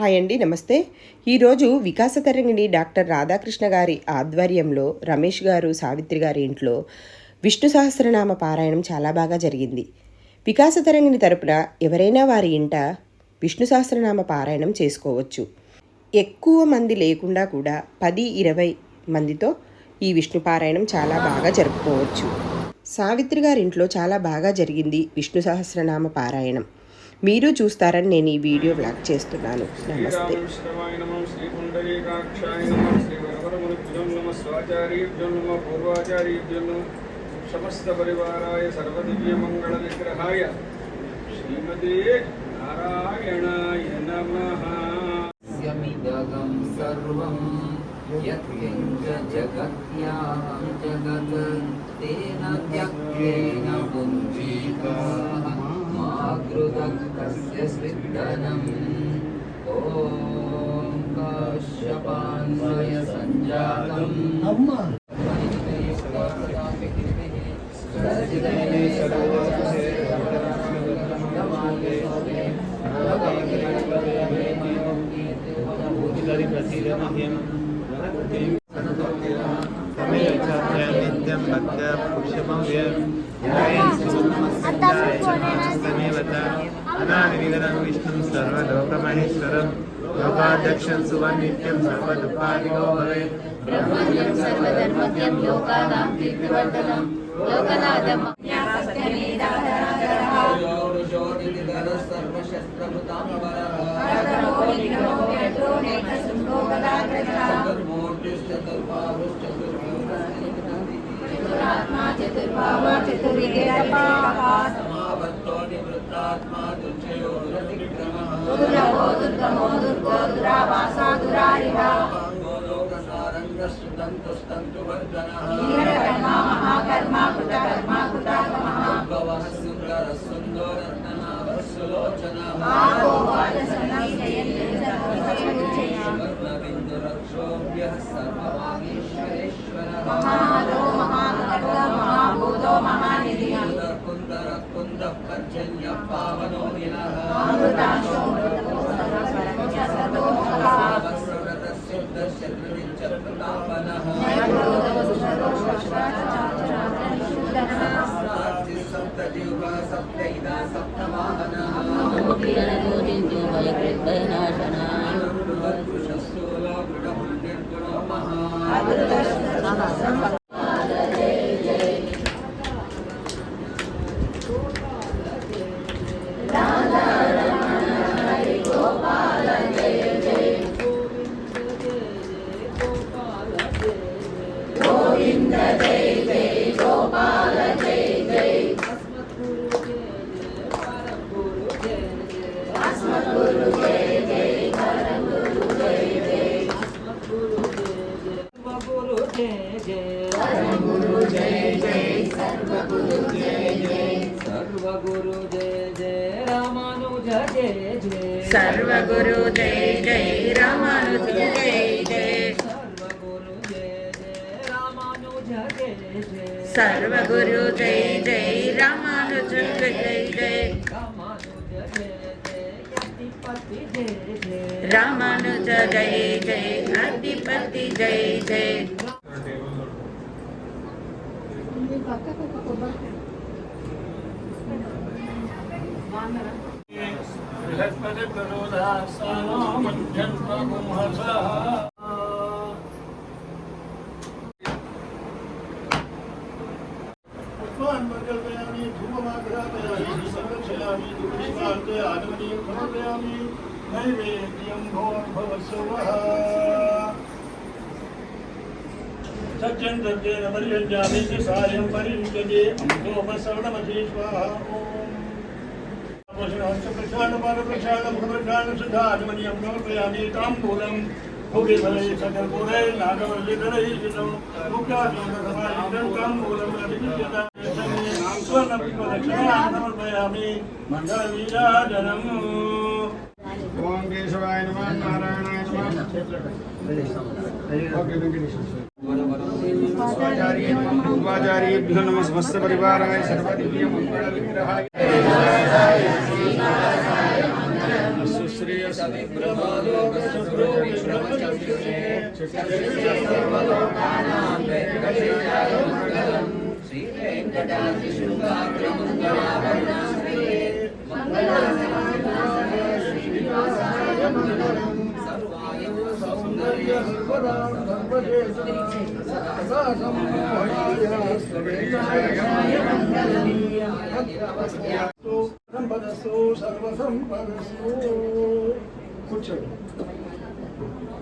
Hi అండి నమస్తే. ఈరోజు వికాస తరంగిణి డాక్టర్ రాధాకృష్ణ గారి ఆధ్వర్యంలో రమేష్ గారు సావిత్రి గారి ఇంట్లో విష్ణు సహస్రనామ పారాయణం చాలా బాగా జరిగింది. వికాస తరంగిణి తరపున ఎవరైనా వారి ఇంట విష్ణు సహస్రనామ పారాయణం చేసుకోవచ్చు. ఎక్కువ మంది లేకుండా కూడా పది ఇరవై మందితో ఈ విష్ణు పారాయణం చాలా బాగా జరుపుకోవచ్చు. సావిత్రి గారి ఇంట్లో చాలా బాగా జరిగింది విష్ణు సహస్రనామ పారాయణం. మీరు చూస్తారని నేను ఈ వీడియో బ్లాగ్ చేస్తున్నాను నమస్తే శ్రీరామశ్రవాయ నమః శ్రీపుండరీకాక్షాయ నమః శ్రీవరవరమునిభ్యో నమః స్వాచార్యేభ్యో నమః పూర్వాచార్యేభ్యో నమః సమస్త పరివారాయ సర్వదివ్యమంగళ విగ్రహాయ శ్రీమతే నారాయణాయ నమః यमिदगं सर्वं यत्किञ्च जगत्यां जगत् तेन त्यक्तेन पुञ्जीकाः मा तस्य स्विद्धनम् ॐ काश्यपान्मय सञ्जातम् पुष्पं అనాదివిగరం విష్ణుం సర్వలోకమహేశ్వరం యోగాధ్యక్షం సువర్ణిత్యం సర్వదుఃఖాదిగో భవే. బ్రహ్మజ్ఞం సర్వధర్మజ్ఞం యోగానాం కీర్తివర్ధనం లోకనాథం చతుర్భావ చతుర్భావ మహాదురారిణ మహాకర్మాకృత కర్మాకృత మహా नैर्भूतो दुष्टो సర్వగురు జై జై రామానుజు జై జై. సర్వగురు జై జై రామానుజు జై జై. రామానుజ జై జై అధిపతి జై జై. పక్కకు కొబ్బరి उत्पन्नमर्गलयामि धूममाग्रापयामि संरक्षयामि दुःखितार्थे आगमनीं समर्पयामि नैवेद्यं भोर्भवस्वः सज्जन दत्तेन परियज्ञामि सायं परियुञ्जते अम्भोपसरणमधीश्वाः ॐ प्रक्षाणपादप्रक्षाणमुखप्रक्षाणसुधात्मनियं प्रवर्तयामि तां मूलं भोगेभरे सकल्पोरे नागवर्जितरैः शितं मुख्यासमायुधं तां मूलम् अभिज्ञता समर्पयामि। मङ्गलवीराजनम् ओम केशवाय नमः नारायणाय नमः। ओके वेंकटेश्वर पूर्वाचार्येभ्यो नमः। स्वस्य परिवाराय सर्वदिव्यमङ्गलविग्रहाय శ్రీ సౌందర్య సంపదస్సు సర్వసంపదస్సు కూర్చోండి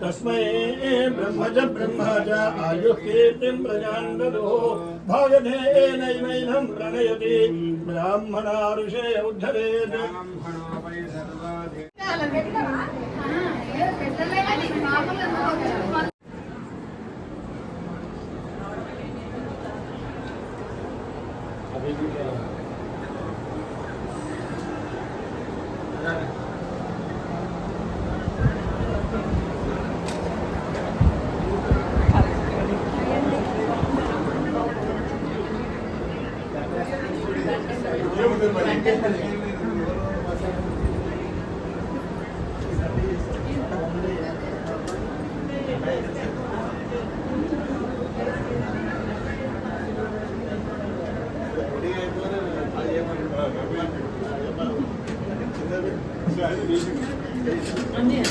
तस्मे ब्रह्मज ब्रह्मज आयुः कीर्तिम् प्रजान् ददो भागधेनैवैनम् प्रणयति ब्राह्मणा ऋषे उद्धरेत् 아니